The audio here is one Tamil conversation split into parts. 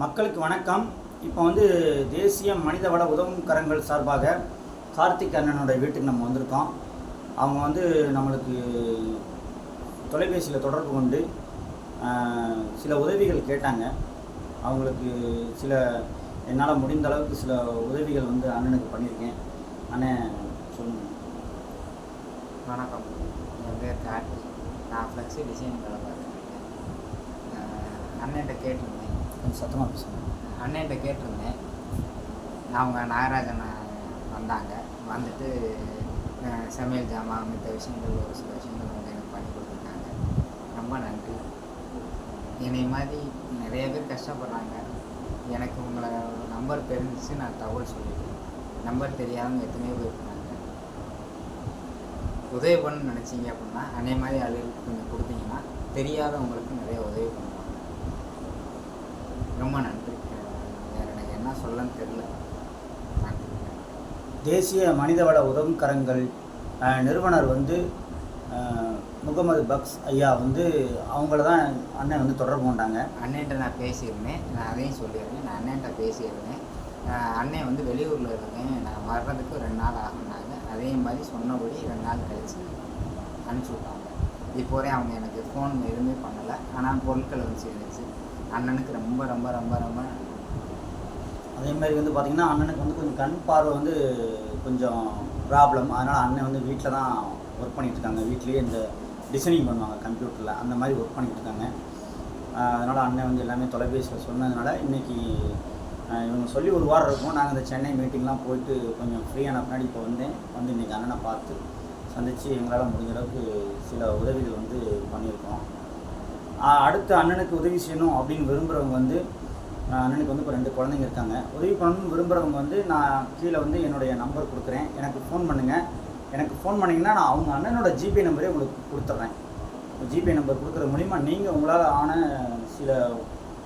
மக்களுக்கு வணக்கம். இப்போ வந்து தேசிய மனிதவள உதவும் கரங்கள் சார்பாக கார்த்திக் அண்ணனோட வீட்டுக்கு நம்ம வந்திருக்கோம். அவங்க வந்து நம்மளுக்கு தொலைபேசியில் தொடர்பு கொண்டு சில உதவிகள் கேட்டாங்க. அவங்களுக்கு சில என்னால் முடிந்த அளவுக்கு சில உதவிகள் வந்து அண்ணனுக்கு பண்ணியிருக்கேன். அண்ணன் சொல்லுங்கள் வணக்கம். என் பேர் கார்த்திக். நான் ஃப்ளெக்ஸி டிசைன் வேலை பார்த்துருக்கேன் அண்ணன்கிட்ட கேட்டிருந்தேன். கொஞ்சம் சத்தமாக பேசுங்க. அண்ணன்ட்ட கேட்டிருந்தேன். அவங்க நாகராஜன் வந்தாங்க. வந்துட்டு சமையல் ஜாமான் மற்ற விஷயங்கள் ஒரு சில விஷயங்கள் வந்து எனக்கு பண்ணி கொடுத்துருக்காங்க. ரொம்ப நன்றி. என்னை மாதிரி நிறைய பேர் கஷ்டப்படுறாங்க. எனக்கு உங்களை நம்பர் தெரிஞ்சிச்சு நான் தகவல் சொல்லிட்டேன். நம்பர் தெரியாதவங்க எத்தனையோ பேர் இருக்காங்க. உதவி பண்ணணும்னு நினச்சிங்க அப்படின்னா அதே மாதிரி ஆளுகளுக்கு கொஞ்சம் கொடுத்தீங்கன்னா தெரியாதவங்களுக்கு நிறைய உதவி பண்ணுவோம் ரொம்ப நன்றி அஹ் வேற எனக்கு என்ன சொல்லன்னு தெரியல நன்றி தேசிய மனிதவள உதவும் கரங்கள் நிறுவனர் வந்து முகமது பக்ஸ் ஐயா வந்து அவங்கள தான் அண்ணன் வந்து தொடர்பு கொண்டாங்க. அண்ணன்ட்ட நான் பேசியிருந்தேன். நான் அதையும் சொல்லியிருந்தேன். நான் அண்ணன்ட்ட பேசியிருந்தேன். அண்ணன் வந்து வெளியூரில் இருக்கேன் நான் வர்றதுக்கு ரெண்டு நாள் ஆகுனாங்க. அதே மாதிரி சொன்னபடி ரெண்டு நாள் கழித்து அனுப்பிச்சி விட்டாங்க. இப்போ வரையும் அவங்க எனக்கு ஃபோன் எதுவுமே பண்ணலை. ஆனால் பொருட்கள் வந்து சேர்ந்துச்சு அண்ணனுக்கு ரொம்ப ரொம்ப ரொம்ப ரொம்ப அதே மாதிரி வந்து பார்த்திங்கன்னா அண்ணனுக்கு வந்து கொஞ்சம் கண் பார்வை வந்து கொஞ்சம் ப்ராப்ளம் அதனால் அண்ணன் வந்து வீட்டில் தான் ஒர்க் பண்ணிட்டு இருக்காங்க வீட்லேயே இந்த டிசைனிங் பண்ணுவாங்க கம்ப்யூட்டரில் அந்த மாதிரி ஒர்க் பண்ணிகிட்டு இருக்காங்க அதனால் அண்ணன் வந்து எல்லாமே தொலைபேசியில் சொன்னதுனால இன்றைக்கி இவங்க சொல்லி ஒரு வாரம் இருக்கும். நாங்கள் இந்த சென்னை மீட்டிங்லாம் போயிட்டு கொஞ்சம் ஃப்ரீயான பின்னாடி இப்போ வந்தேன். வந்து இன்றைக்கி அண்ணனை பார்த்து சந்தித்து எங்களால் முடிஞ்ச அளவுக்கு சில உதவிகள் வந்து பண்ணியிருக்கோம். அடுத்து அண்ணனுக்கு உதவி செய்யணும் அப்படின்னு விரும்புகிறவங்க வந்து அண்ணனுக்கு வந்து இப்போ ரெண்டு குழந்தைங்க இருக்காங்க. உதவி பண்ணணும்னு விரும்புகிறவங்க வந்து நான் கீழே வந்து என்னுடைய நம்பர் கொடுக்குறேன். எனக்கு ஃபோன் பண்ணுங்கள் எனக்கு ஃபோன் பண்ணிங்கன்னா நான் அவங்க அண்ணனோட ஜிபே நம்பரே உங்களுக்கு கொடுத்துட்றேன். ஜிபே நம்பர் கொடுக்குறது மூலிமா நீங்கள் உங்களால் ஆன சில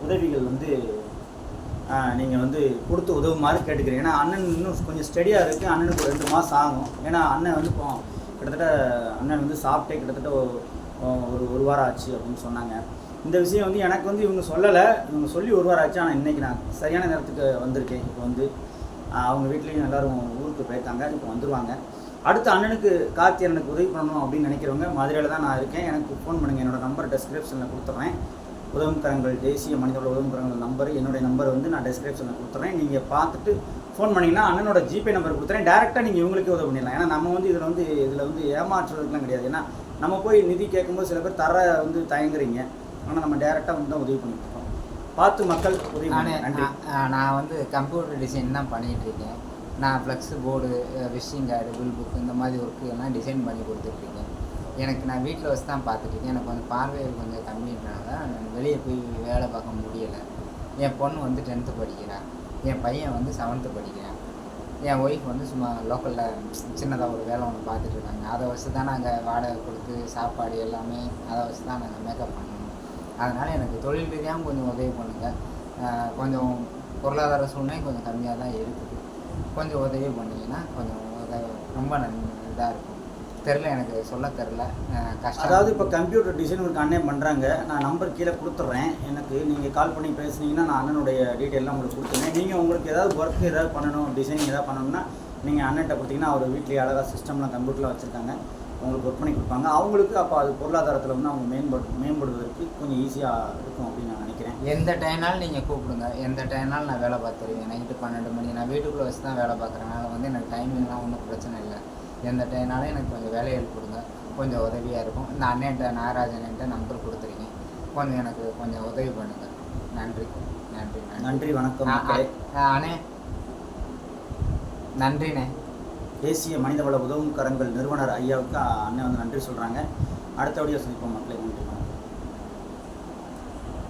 உதவிகள் வந்து நீங்கள் வந்து கொடுத்து உதவுமாறு கேட்டுக்கிறீங்க ஏன்னா அண்ணன் இன்னும் கொஞ்சம் ஸ்டடியாக இருக்குது அண்ணனுக்கு ரெண்டு மாதம் ஆகும். ஏன்னா அண்ணன் வந்து இப்போ கிட்டத்தட்ட அண்ணன் வந்து சாப்பிட்டே கிட்டத்தட்ட ஒரு ஒரு வாரம் ஆச்சு அப்படின்னு சொன்னாங்க. இந்த விஷயம் வந்து எனக்கு வந்து இவங்க சொல்லலை. இவங்க சொல்லி ஒரு வாரம் ஆச்சு ஆனால் இன்றைக்கி நான் சரியான நேரத்துக்கு வந்திருக்கேன். இப்போ வந்து அவங்க வீட்லேயும் எல்லாரும் ஊருக்கு போயிருக்காங்க. இப்போ வந்துருவாங்க. அடுத்த அண்ணனுக்கு கார்த்தி அண்ணனுக்கு உதவி பண்ணணும் அப்படின்னு நினைக்கிறவங்க மதுரையில் தான் நான் இருக்கேன். எனக்கு ஃபோன் பண்ணுங்கள் என்னோடய நம்பர் டெஸ்கிரிப்ஷனில் கொடுத்துட்றேன் உதவுக்கரங்கள் தேசிய மனிதர்கள் உதவுக்கரங்கள் நம்பர் என்னுடைய நம்பர் வந்து நான் டெஸ்கிரிப்ஷனில் கொடுத்துறேன். நீங்கள் பார்த்துட்டு ஃபோன் பண்ணிங்கன்னா அண்ணனோட ஜிபே நம்பர் கொடுத்துறேன். டேரெக்டாக நீங்கள் இவங்களுக்கே உதவி பண்ணிடலாம். ஏன்னா நம்ம வந்து இதில் வந்து இதில் வந்து ஏமாற்றுறதுக்குலாம் கிடையாது. ஏன்னா நம்ம போய் நிதி கேட்கும்போது சில பேர் தர வந்து தயங்குறீங்க. ஆனால் நம்ம டேரெக்டாக வந்து தான் உதவி பண்ணிட்டு இருக்கோம். பார்த்து மக்கள் உதவி நானே வந்து கம்ப்யூட்டர் டிசைன் தான் பண்ணிகிட்டு இருக்கேன். நான் flex board wishing card bill book இந்த மாதிரி ஒர்க்கு எல்லாம் டிசைன் பண்ணி கொடுத்துட்ருக்கேன் எனக்கு நான் வீட்டில் வச்சு தான் பார்த்துட்ருக்கேன் எனக்கு கொஞ்சம் பார்வைகள் கொஞ்சம் கம்மினால நான் வெளியே போய் வேலை பார்க்க முடியலை. என் பொண்ணு வந்து டென்த்து படிக்கிறான் என் பையன் வந்து செவன்த்து படிக்கிறான். என் ஒய்ஃப் வந்து சும்மா லோக்கலில் சின்னதாக ஒரு வேலை ஒன்று பார்த்துட்டு இருக்காங்க. அதை வச்சு தான் நாங்கள் வாடகை கொடுத்து சாப்பாடு எல்லாமே அதை வச்சு தான் நாங்கள் மேக்கப் பண்ணணும். அதனால் எனக்கு தொழில் ரீதியாகவும் கொஞ்சம் உதவி பண்ணுங்கள் கொஞ்சம் பொருளாதார சூழ்நிலை கொஞ்சம் கம்மியாக தான் இருக்குது. கொஞ்சம் உதவி பண்ணிங்கன்னா கொஞ்சம் ரொம்ப நன் இதாக இருக்கும். தெரில எனக்கு சொல்ல தெரில கஷ்டம். அதாவது இப்போ கம்ப்யூட்டர் டிசைன் ஒரு அண்ணன் பண்ணுறாங்க நான் நம்பர் கீழே கொடுத்துட்றேன் எனக்கு நீங்கள் கால் பண்ணி பேசுனீங்கன்னா நான் அண்ணனுடைய டீட்டெயிலாம் உங்களுக்கு கொடுத்துருவேன் நீங்கள் உங்களுக்கு ஏதாவது ஒர்க் ஏதாவது பண்ணணும் டிசைனிங் ஏதாவது பண்ணணும்னா நீங்கள் அண்ணன்ட்ட கொடுத்தீங்கன்னா அவர் வீட்லேயே அழகாக சிஸ்டம்லாம் கம்ப்யூட்டரில் வச்சுருக்காங்க. உங்களுக்கு ஒர்க் பண்ணி கொடுப்பாங்க. அவங்களுக்கு அப்போ அது பொருளாதாரத்தில் வந்து அவங்க மேம்படு மேம்படுவதற்கு கொஞ்சம் ஈஸியாக இருக்கும் அப்படின்னு நான் நினைக்கிறேன். எந்த டைம்னாலும் நீங்கள் கூப்பிடுங்க. எந்த டைம்னாலும் நான் வேலை பார்த்துருவேன். நைட்டு பன்னெண்டு மணி நான் வீட்டுக்குள்ளே வச்சு தான் வேலை பார்க்குறேன். வந்து எனக்கு டைமிங்லாம் ஒன்றும் பிரச்சனை இல்லை. எந்த டைம்னாலும் எனக்கு கொஞ்சம் வேலைகள் கொடுங்க. கொஞ்சம் உதவியாக இருக்கும். இந்த அண்ணன்ட்ட நாகராஜன்ட்ட நம்பர் கொடுத்துருக்கேன் கொஞ்சம் எனக்கு கொஞ்சம் உதவி பண்ணுங்கள் நன்றி. நன்றி நன்றி. வணக்கம் அண்ணே. நன்றிண்ணே. தேசிய மனிதவள உதவும் கரங்கள் நிறுவனர் ஐயாவுக்கு அண்ணன் வந்து நன்றி சொல்கிறாங்க அடுத்தபடியாக சந்திப்போம் மக்களை. நன்றி